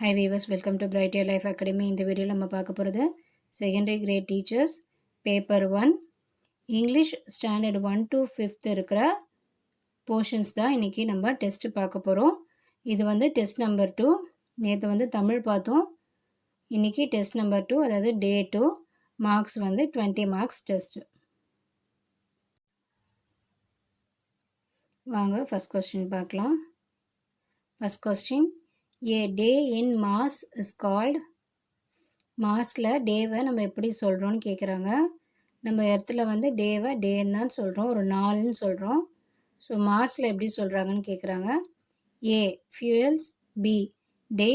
Hi viewers welcome to bright life academy இந்த வீடியோவில் நம்ம பார்க்க போகிறது secondary grade teachers paper one English standard one to fifth இருக்கிற போர்ஷன்ஸ் தான் இன்றைக்கி நம்ம டெஸ்ட்டு பார்க்க போகிறோம் இது வந்து டெஸ்ட் நம்பர் டூ நேற்று வந்து தமிழ் பார்த்தோம். இன்றைக்கி டெஸ்ட் நம்பர் டூ அதாவது டே டூ மார்க்ஸ் வந்து டுவெண்ட்டி மார்க்ஸ் டெஸ்ட்டு வாங்க ஃபஸ்ட் கொஸ்டின் பார்க்கலாம். First question A day in Mars is called மாஸில் டேவை நம்ம எப்படி சொல்கிறோன்னு கேட்குறாங்க நம்ம இடத்துல வந்து டேவை டேன்னு தான் சொல்கிறோம் ஒரு நாள்னு சொல்கிறோம் ஸோ மாஸில் எப்படி சொல்கிறாங்கன்னு கேட்குறாங்க A fuels B day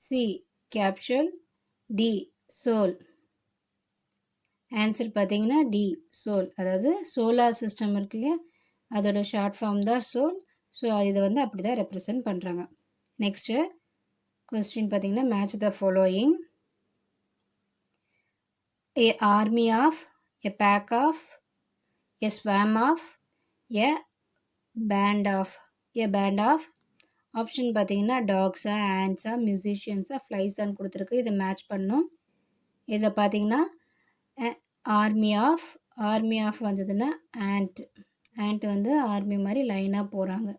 C capsule D sol answer பார்த்தீங்கன்னா டி சோல் அதாவது சோலார் சிஸ்டம் இருக்கு இல்லையா? அதோட ஷார்ட் ஃபார்ம் தான் சோல் ஸோ இதை வந்து அப்படி தான் ரெப்ரசன்ட் பண்ணுறாங்க நெக்ஸ்ட்டு கொஸ்டின் பார்த்தீங்கன்னா match the following a army of a pack of a swarm of a band of a band of option பார்த்தீங்கன்னா டாக்ஸா ஆண்ட்ஸா மியூசிஷியன்ஸா ஃப்ளைஸான்னு கொடுத்துருக்கு. இதை மேட்ச் பண்ணும் இதில் பார்த்தீங்கன்னா ஆர்மி ஆஃப் ஆர்மி ஆஃப் வந்ததுன்னா ஆண்ட் ஆண்ட் வந்து ஆர்மி மாதிரி லைனாக போகிறாங்க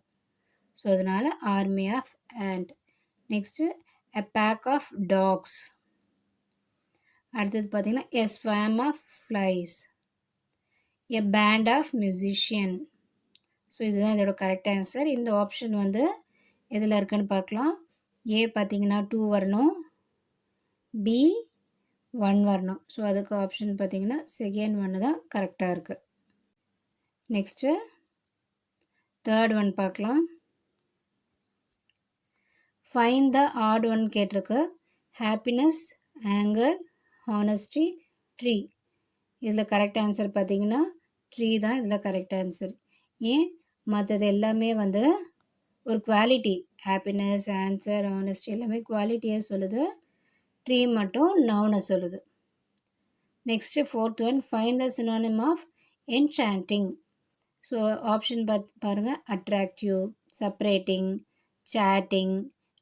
ஸோ அதனால் army of ant next a pack of dogs அடுத்தது பார்த்தீங்கன்னா a swarm of flies a band of musician so இதுதான் இதோட கரெக்ட் ஆன்சர் இந்த ஆப்ஷன் வந்து எதில் இருக்குன்னு பார்க்கலாம். ஏ பார்த்தீங்கன்னா டூ வரணும். பி ஒன் வரணும். ஸோ அதுக்கு ஆப்ஷன் பார்த்தீங்கன்னா செகண்ட் ஒன்று தான் கரெக்டாக இருக்குது நெக்ஸ்ட்டு தேர்ட் ஒன் பார்க்கலாம். ஃபைன் த ஆட் ஒன் கேட்டிருக்கு. ஹாப்பினஸ் ஆங்கர் ஹானஸ்டி ட்ரீ இதில் கரெக்ட் ஆன்சர் பார்த்தீங்கன்னா ட்ரீ தான் இதில் கரெக்ட் ஆன்சர் ஏன்? மற்றது எல்லாமே வந்து ஒரு குவாலிட்டி ஹாப்பினஸ் ஆன்சர் ஆனஸ்டி எல்லாமே குவாலிட்டியை சொல்லுது. ட்ரீ மட்டும் நவுனை சொல்லுது. Next fourth one find the synonym of enchanting so option பார்த்து பாருங்கள் அட்ராக்டிவ் செப்ரேட்டிங் சேட்டிங்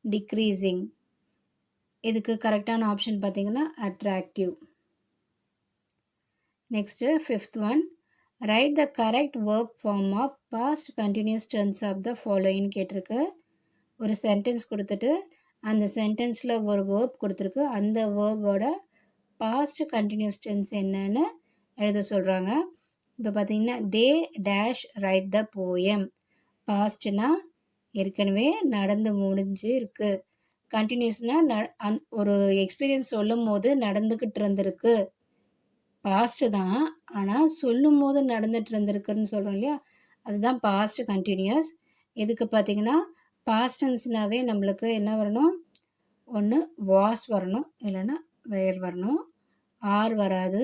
டிக்ரீஸிங் இதுக்கு கரெக்டான ஆப்ஷன் பார்த்தீங்கன்னா attractive next fifth one write the correct work form of past continuous tense of the ஃபாலோயின்னு கேட்டிருக்கு. ஒரு சென்டென்ஸ் கொடுத்துட்டு அந்த சென்டென்ஸில் ஒரு வேர்ப் கொடுத்துருக்கு. அந்த வேர்போட பாஸ்ட் கண்டினியூஸ் டென்ஸ் என்னன்னு எழுத சொல்கிறாங்க இப்போ பார்த்தீங்கன்னா they dash write the poem பாஸ்ட்னா ஏற்கனவே நடந்து முடிஞ்சு இருக்குது கண்டினியூஸ்னால் ந அந் ஒரு எக்ஸ்பீரியன்ஸ் சொல்லும் போது நடந்துக்கிட்டு இருந்திருக்கு. பாஸ்ட்டு தான் ஆனால் சொல்லும் போது நடந்துகிட்டு இருந்திருக்குன்னு சொல்கிறோம் இல்லையா? அதுதான் பாஸ்ட் கண்டினியூஸ் இதுக்கு பார்த்தீங்கன்னா பாஸ்டன்ஸ்னாவே நம்மளுக்கு என்ன வரணும்? ஒன்று வாஸ் வரணும் இல்லைன்னா வேர் வரணும். ஆர் வராது.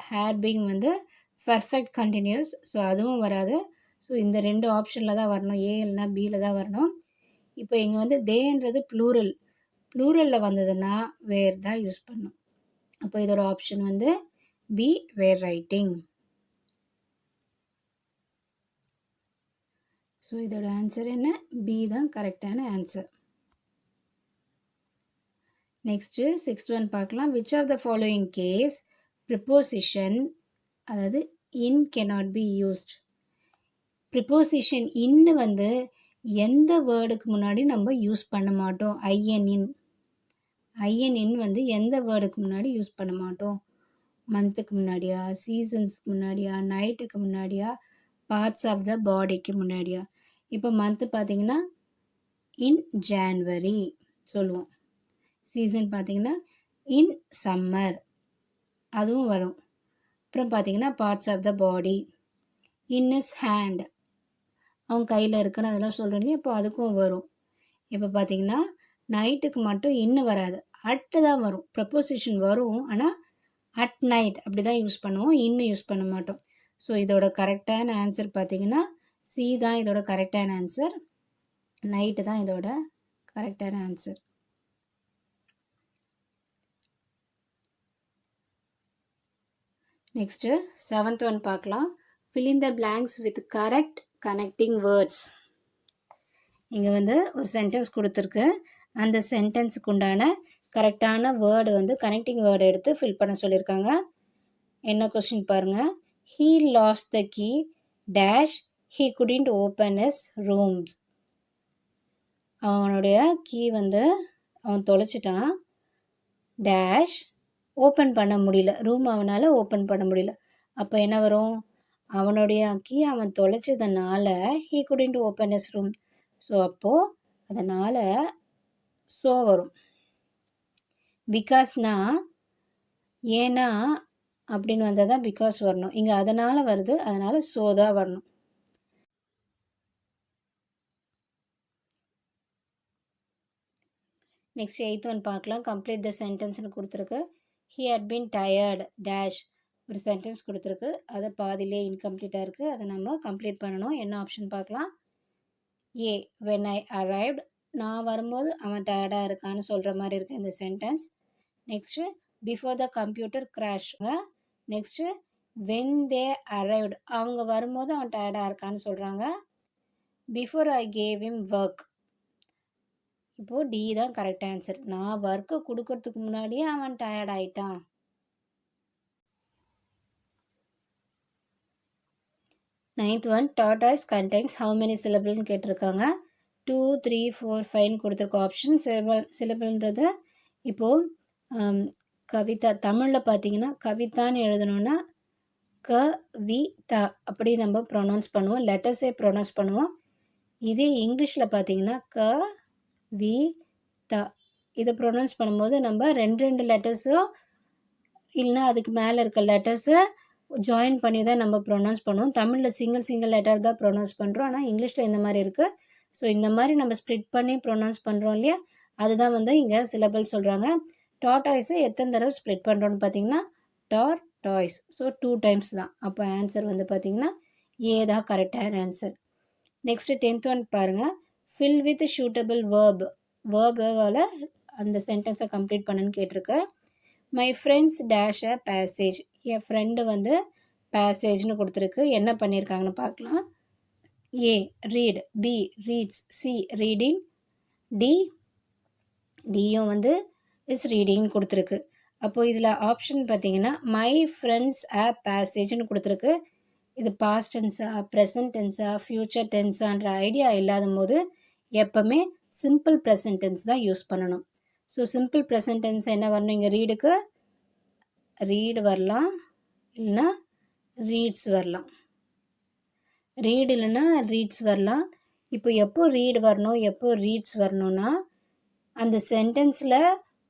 ஹேட்பிங் வந்து பர்ஃபெக்ட் கண்டினியூஸ் ஸோ அதுவும் வராது. ஸோ இந்த ரெண்டு ஆப்ஷனில் தான் வரணும். ஏ இல்லைனா பியில் தான் வரணும். இப்போ இங்கே வந்து தேன்றது ப்ளூரல் ப்ளூரலில் வந்ததுன்னா வேர் தான் யூஸ் பண்ணும் அப்போ இதோட ஆப்ஷன் வந்து பி வேர் ரைட்டிங் ஸோ இதோட ஆன்சர் என்ன? பி தான் கரெக்டான ஆன்சர் நெக்ஸ்ட்டு சிக்ஸ்த் ஒன் பார்க்கலாம். Which of the following case preposition அதாவது in cannot be used preposition இன்னு வந்து எந்த வேர்டுக்கு முன்னாடி நம்ம யூஸ் பண்ண மாட்டோம்? ஐஎன் இன் ஐஎன் இன் வந்து எந்த வேர்டுக்கு முன்னாடி யூஸ் பண்ண மாட்டோம்? மந்த்துக்கு முன்னாடியா? சீசன்ஸ்க்கு முன்னாடியா? நைட்டுக்கு முன்னாடியா? பார்ட்ஸ் ஆஃப் த பாடிக்கு முன்னாடியா? இப்போ மந்த்து பார்த்தீங்கன்னா இன் ஜான்வரி சொல்லுவோம். சீசன் பார்த்தீங்கன்னா இன் சம்மர் அதுவும் வரும். அப்புறம் பார்த்தீங்கன்னா parts of the body in is hand அவங்க கையில் இருக்குன்னு அதெல்லாம் சொல்கிறேன் இப்போ அதுக்கும் வரும். இப்போ பார்த்தீங்கன்னா நைட்டுக்கு மட்டும் இன்னும் வராது. அட்டு தான் வரும். ப்ரப்போசிஷன் வரும். ஆனால் அட் நைட் அப்படி தான் யூஸ் பண்ணுவோம். இன்னும் யூஸ் பண்ண மாட்டோம். ஸோ இதோட கரெக்டான ஆன்சர் பார்த்தீங்கன்னா சி தான் இதோட கரெக்டான ஆன்சர் நைட்டு தான் இதோட கரெக்டான ஆன்சர் நெக்ஸ்ட்டு செவன்த் ஒன் பார்க்கலாம். Fill in the blanks with correct connecting words இங்கே வந்து ஒரு சென்டென்ஸ் கொடுத்துருக்கு. அந்த சென்டென்ஸுக்கு உண்டான கரெக்டான வேர்டு வந்து கனெக்டிங் வேர்டு எடுத்து ஃபில் பண்ண சொல்லியிருக்காங்க என்ன கொஸ்டின் பாருங்கள் he lost the key dash he couldn't open his rooms அவனுடைய கீ வந்து அவன் தொலைச்சிட்டான். டேஷ் ஓப்பன் பண்ண முடியல. ரூம் அவனால் ஓப்பன் பண்ண முடியல. அப்போ என்ன வரும்? அவனுடைய கீ அவன் தொலைச்சதுனால he couldn't open his room so அப்போது அதனால் ஸோ வரும். பிகாஸ்னா ஏன்னா அப்படின்னு வந்தால் தான் பிகாஸ் வரணும். இங்கே அதனால் வருது அதனால் ஸோ தான் வரணும். நெக்ஸ்ட் எயித் ஒன் பார்க்கலாம். கம்ப்ளீட் த சென்டென்ஸ்னு கொடுத்துருக்கு. He had been tired dash ஒரு சென்டென்ஸ் கொடுத்துருக்கு. அதை பாதிலே இன்கம்ப்ளீட்டாக இருக்குது அதை நம்ம கம்ப்ளீட் பண்ணணும். என்ன ஆப்ஷன் பார்க்கலாம்? ஏ வென் ஐ அரைவ்ட் நான் வரும்போது அவன் டயர்டாக இருக்கான்னு சொல்கிற மாதிரி இருக்குது இந்த sentence next before the computer க்ராஷ்ங்க next when they arrived அவங்க வரும்போது அவன் டயர்டாக இருக்கான்னு சொல்கிறாங்க before I gave him work இப்போது டி தான் கரெக்ட் ஆன்சர் நான் ஒர்க்கை கொடுக்கறதுக்கு முன்னாடியே அவன் டயர்ட் ஆயிட்டான். Ninth one tortoise contains how many சிலபிள்னு கேட்டிருக்காங்க? டூ த்ரீ ஃபோர் ஃபைவ்னு கொடுத்துருக்க ஆப்ஷன் சிலபல் சிலபிள்ன்றது இப்போது கவிதா தமிழில் பார்த்தீங்கன்னா கவிதான்னு எழுதணுன்னா க வி த அப்படி நம்ம ப்ரொனவுன்ஸ் பண்ணுவோம் லெட்டர்ஸே ப்ரொனவுன்ஸ் பண்ணுவோம். இதே இங்கிலீஷில் பார்த்தீங்கன்னா க வி த இதை ப்ரொனவுன்ஸ் பண்ணும்போது நம்ம ரெண்டு ரெண்டு லெட்டர்ஸும் இல்லைன்னா அதுக்கு மேலே இருக்க லெட்டர்ஸை ஜாயின் பண்ணி தான் நம்ம ப்ரொனவுன்ஸ் பண்ணுவோம். தமிழில் சிங்கிள் சிங்கிள் லெட்டர் தான் ப்ரொனவுன்ஸ் பண்ணுறோம் ஆனால் இங்கிலீஷில் இந்த மாதிரி இருக்குது ஸோ இந்த மாதிரி நம்ம ஸ்ப்ளிட் பண்ணி ப்ரொனவுன்ஸ் பண்ணுறோம் இல்லையா? அதுதான் வந்து இங்கே சிலபல் சொல்கிறாங்க டாய்ஸை எத்தனை தடவை ஸ்ப்ளிட் பண்ணுறோன்னு பார்த்தீங்கன்னா tortoise so two times தான். அப்போ ஆன்சர் வந்து பார்த்தீங்கன்னா ஏ தான் கரெக்டான ஆன்சர் நெக்ஸ்ட்டு டென்த் ஒன் பாருங்கள் fill with suitable verb verbal அந்த சென்டென்ஸை கம்ப்ளீட் பண்ணுன்னு கேட்டிருக்கு. My friends dash a passage N friend வந்து பேசேஜ்னு கொடுத்துருக்கு. என்ன பண்ணியிருக்காங்கன்னு பார்க்கலாம். A read B reads C reading D டியும் வந்து இஸ் ரீடிங் கொடுத்துருக்கு. அப்போது இதில் ஆப்ஷன் பார்த்தீங்கன்னா மை ஃப்ரெண்ட்ஸ் ஆப் பேசேஜ்னு கொடுத்துருக்கு. இது பாஸ்ட் டென்ஸா ப்ரெசன்ட் டென்ஸா ஃப்யூச்சர் டென்ஸான்ற ஐடியா இல்லாத போது எப்போவுமே சிம்பிள் ப்ரெசன்ட் டென்ஸ் தான் யூஸ் பண்ணணும். ஸோ சிம்பிள் ப்ரெசன்ட் டென்ஸ் என்ன வரணும்? இங்கே ரீடுக்கு ரீடு வரலாம் இல்லைன்னா ரீட்ஸ் வரலாம். ரீடு இல்லைன்னா ரீட்ஸ் வரலாம். இப்போ எப்போ ரீடு வரணும் எப்போ ரீட்ஸ் வரணும்னா அந்த சென்டென்ஸில்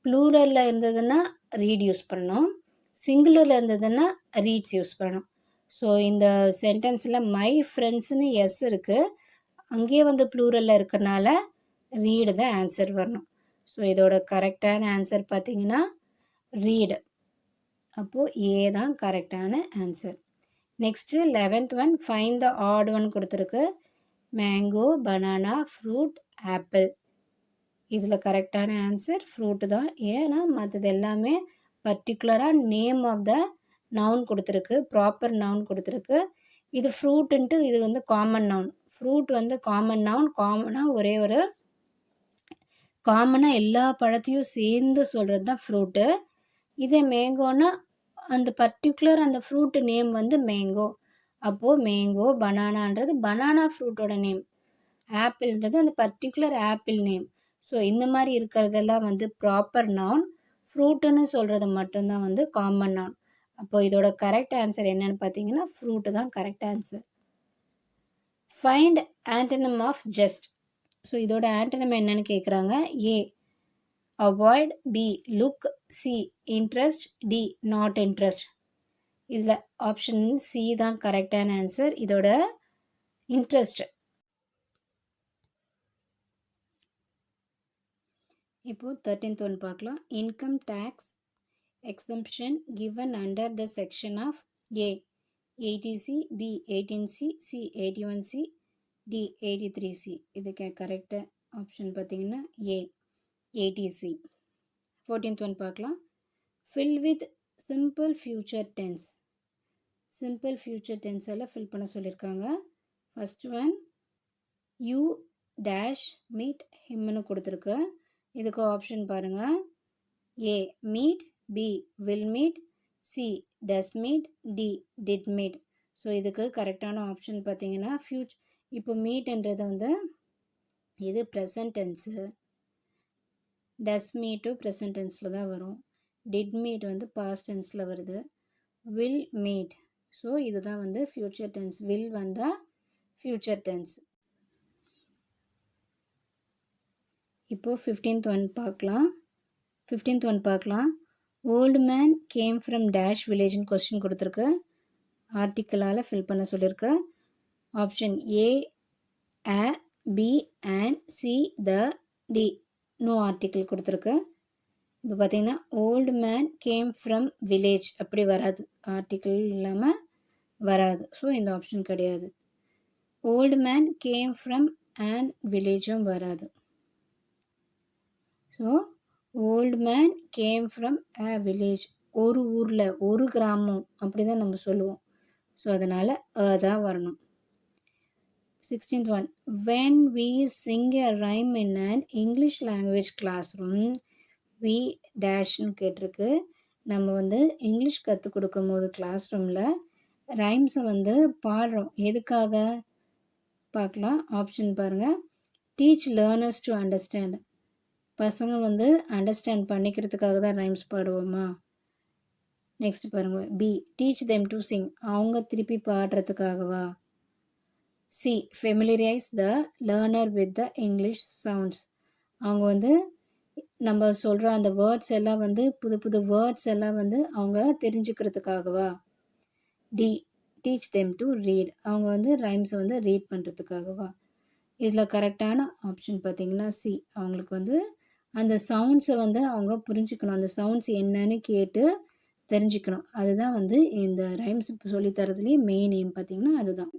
ப்ளூரலில் இருந்ததுன்னா ரீட் யூஸ் பண்ணணும். சிங்குலரில் இருந்ததுன்னா ரீட்ஸ் யூஸ் பண்ணணும். ஸோ இந்த சென்டென்ஸில் மை ஃப்ரெண்ட்ஸ்னு எஸ் இருக்குது அங்கேயே வந்து ப்ளூரலில் இருக்கிறனால ரீடு தான் ஆன்சர் வரணும். ஸோ இதோட கரெக்டான ஆன்சர் பார்த்தீங்கன்னா ரீடு அப்போது ஏ தான் கரெக்டான answer next eleventh one find the odd one கொடுத்துருக்கு. மேங்கோ பனானா ஃப்ரூட் ஆப்பிள் இதில் கரெக்டான ஆன்சர் ஃப்ரூட்டு தான். ஏன்னா மற்றது எல்லாமே பர்டிகுலராக நேம் ஆஃப் த நவுன் கொடுத்துருக்கு. ப்ராப்பர் நவுன் கொடுத்துருக்கு. இது ஃப்ரூட்டுன்ட்டு இது வந்து காமன் நவுன் ஃப்ரூட் வந்து காமன் நவுன் காமனாக ஒரே ஒரு காமனாக எல்லா பழத்தையும் சேர்ந்து சொல்கிறது தான் ஃப்ரூட்டு இதே மேங்கோன்னா அந்த பர்டிகுலர் அந்த ஃப்ரூட்டு நேம் வந்து மேங்கோ அப்போது மேங்கோ பனானான்றது பனானா ஃப்ரூட்டோட நேம் ஆப்பிள்ன்றது அந்த பர்டிகுலர் ஆப்பிள் நேம் ஸோ இந்த மாதிரி இருக்கிறதெல்லாம் வந்து ப்ராப்பர் நவுன் ஃப்ரூட்டுன்னு சொல்கிறது மட்டும்தான் வந்து காமன் நவுன் அப்போது இதோட கரெக்ட் ஆன்சர் என்னன்னு பார்த்தீங்கன்னா ஃப்ரூட்டு தான் correct answer find antonym of just so இதோட ஆண்டனம் என்னன்னு கேட்குறாங்க A avoid B look C interest D not interest இதில் ஆப்ஷன் சி தான் கரெக்டான ஆன்சர் இதோட இன்ட்ரெஸ்ட் இப்போது தேர்ட்டீன்த் ஒன் பார்க்கலாம். Income tax exemption given under the section of A eighty C B eighteen C C eighty one C D eighty three C இதுக்கு கரெக்டாக option பார்த்தீங்கன்னா A eighty C fourteenth one பார்க்கலாம். Fill with simple future tense simple future tense எல்லாம் fill பண்ண சொல்லியிருக்காங்க first one you dash meet ஹிம்னு கொடுத்துருக்கு. இதுக்கு option பாருங்கள் A meet B will meet C does meet D did meet so இதுக்கு கரெக்டான option பார்த்தீங்கன்னா ஃபியூச் இப்போ மீட்ன்றது வந்து இது present tense does meet present டென்ஸில் தான் வரும். டிட் மீட் வந்து பாஸ்ட் டென்ஸில் வருது. வில் மீட் ஸோ இதுதான் வந்து ஃப்யூச்சர் டென்ஸ் வில் வந்தால் ஃப்யூச்சர் டென்ஸ் இப்போது ஃபிஃப்டீன்த் ஒன் பார்க்கலாம். ஃபிஃப்டீன்த் ஒன் பார்க்கலாம். Old man came from dash வில்லேஜ்னு question கொடுத்துருக்கு. ஆர்டிக்கலால் ஃபில் பண்ண சொல்லியிருக்கு. Option A a B and C the D no article கொடுத்துருக்கு. இப்போ பார்த்தீங்கன்னா old man came from village அப்படி வராது. ஆர்டிக்கிள் இல்லாமல் வராது. ஸோ இந்த ஆப்ஷன் கிடையாது. Old man came from and வில்லேஜும் வராது. So old man came from a village ஒரு ஊரில் ஒரு கிராமம். அப்படி தான் நம்ம சொல்லுவோம். ஸோ அதனால் அ தான் வரணும். Sixteenth one when we sing a rhyme in and English language class room we டேஷ்னு கேட்டிருக்கு. நம்ம வந்து இங்கிலீஷ் கற்றுக் கொடுக்கும் போது கிளாஸ் ரூமில் ரைம்ஸை வந்து பாடுறோம். எதுக்காக? பார்க்கலாம். ஆப்ஷன் பாருங்கள் டீச் லேர்னர்ஸ் டு அண்டர்ஸ்டாண்ட் பசங்க வந்து அண்டர்ஸ்டாண்ட் பண்ணிக்கிறதுக்காக தான் ரைம்ஸ் பாடுவோமா? நெக்ஸ்ட் பாருங்கள் B teach them to sing அவங்க திருப்பி பாடுறதுக்காகவா? C familiarise the learner with the English sounds அவங்க வந்து நம்ம சொல்கிற அந்த வேர்ட்ஸ் எல்லாம் வந்து புது புது வேர்ட்ஸ் எல்லாம் வந்து அவங்க தெரிஞ்சுக்கிறதுக்காகவா? D teach them to read அவங்க வந்து ரைம்ஸை வந்து ரீட் பண்ணுறதுக்காகவா இதில் கரெக்டான ஆப்ஷன் பார்த்திங்கன்னா சி அவங்களுக்கு வந்து அந்த சவுண்ட்ஸை வந்து அவங்க புரிஞ்சுக்கணும். அந்த சவுண்ட்ஸ் என்னன்னு கேட்டு தெரிஞ்சுக்கணும். அதுதான் வந்து இந்த ரைம்ஸ் சொல்லித்தரதுலேயே மெயின் எய்ம் பார்த்திங்கன்னா அதுதான்.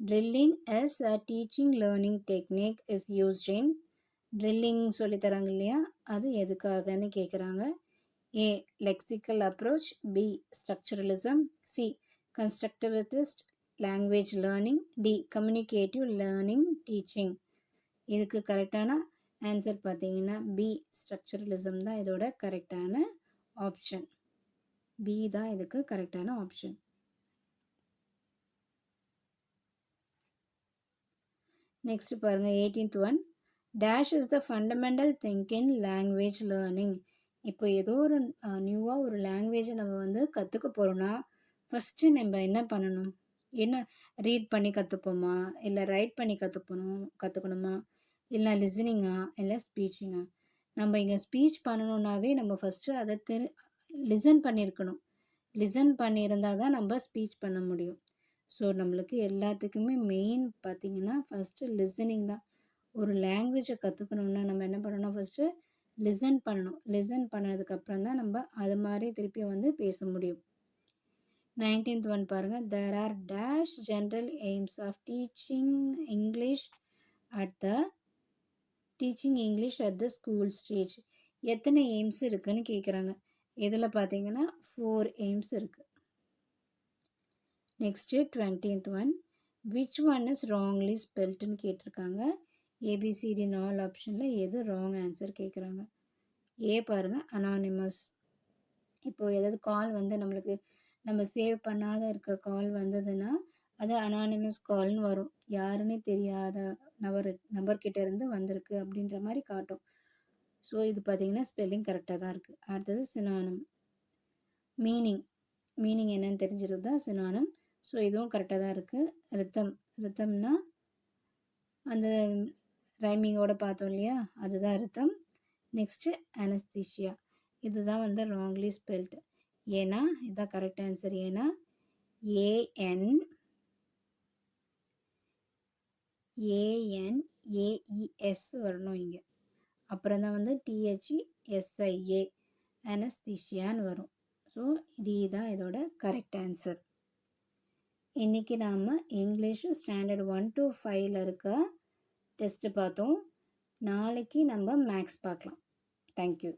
Drilling is a teaching learning technique is used in drilling சொல்லித்தராங்க இல்லையா? அது எதுக்காகன்னு கேட்குறாங்க A lexical approach B structuralism C constructivist language learning D communicative learning teaching இதுக்கு கரெக்டான ஆன்சர் பார்த்தீங்கன்னா பி ஸ்ட்ரக்சரலிசம் தான் இதோட கரெக்டான ஆப்ஷன் பி தான் இதுக்கு கரெக்டான ஆப்ஷன் நெக்ஸ்ட் பாருங்கள் eighteenth one dash is the fundamental think in language learning இப்போ ஏதோ ஒரு நியூவாக ஒரு லாங்குவேஜை நம்ம வந்து கற்றுக்க போகிறோன்னா ஃபஸ்ட்டு நம்ம என்ன பண்ணணும்? என்ன ரீட் பண்ணி கற்றுப்போமா இல்லை ரைட் பண்ணி கற்றுக்கணும் கற்றுக்கணுமா இல்லை லிசனிங்கா இல்லை ஸ்பீச்சிங்கா நம்ம இங்கே ஸ்பீச் பண்ணணுன்னாவே நம்ம ஃபஸ்ட்டு அதை தெரி லிசன் பண்ணியிருக்கணும் லிசன் பண்ணியிருந்தால் தான் நம்ம ஸ்பீச் பண்ண முடியும். ஸோ நம்மளுக்கு எல்லாத்துக்குமே மெயின் பார்த்திங்கன்னா ஃபஸ்ட்டு லிசனிங் தான். ஒரு லாங்குவேஜை கற்றுக்கணுன்னா நம்ம என்ன பண்ணணும்? ஃபஸ்ட்டு லிசன் பண்ணணும். லிசன் பண்ணதுக்கப்புறம் தான் நம்ம அது மாதிரி திருப்பி வந்து பேச முடியும். நைன்டீன்த் ஒன் பாருங்கள் there are dash general aims of teaching English at the teaching English at the school stage எத்தனை எய்ம்ஸ் இருக்குதுன்னு கேட்குறாங்க இதில் பார்த்தீங்கன்னா ஃபோர் எய்ம்ஸ் இருக்குது next twentieth one which one is wrongly ஸ்பெல்ட்டுன்னு கேட்டிருக்காங்க. ஏபிசிடி நாலு ஆப்ஷனில் எது ராங் ஆன்சர் கேட்குறாங்க. ஏ பாருங்கள் அனானிமஸ் இப்போது ஏதாவது கால் வந்து நம்மளுக்கு நம்ம சேவ் பண்ணாத இருக்க கால் வந்ததுன்னா அது அனானிமஸ் கால்னு வரும். யாருன்னே தெரியாத நபர் நபர்கிட்ட இருந்து வந்திருக்கு அப்படின்ற மாதிரி காட்டும். ஸோ இது பார்த்திங்கன்னா ஸ்பெல்லிங் கரெக்டாக தான் இருக்குது அடுத்தது சினானம் மீனிங் மீனிங் என்னன்னு தெரிஞ்சிருக்கு தான் சினானம் ஸோ இதுவும் கரெக்டாக தான் இருக்குது ரித்தம் ரித்தம்னா அந்த ரைமிங்கோட பார்த்தோம் இல்லையா? அதுதான் அர்த்தம் நெக்ஸ்ட்டு அனஸ்தீஷியா இதுதான் வந்து ராங்லி ஸ்பெல்ட் ஏன்னா இதுதான் கரெக்ட் ஆன்சர் ஏன்னா A N A N A E S வரணும் இங்கே. அப்புறம் தான் வந்து டிஹெச்இ எஸ்ஐஏ அனஸ்தீஷியான்னு வரும். ஸோ டி தான் இதோட கரெக்ட் ஆன்சர் இன்றைக்கி நாம் இங்கிலீஷும் ஸ்டாண்டர்ட் ஒன் டு ஃபைவ்ல இருக்க டெஸ்ட்டு பார்த்தோம் நாளைக்கு நம்ம மேக்ஸ் பார்க்கலாம் தேங்க்யூ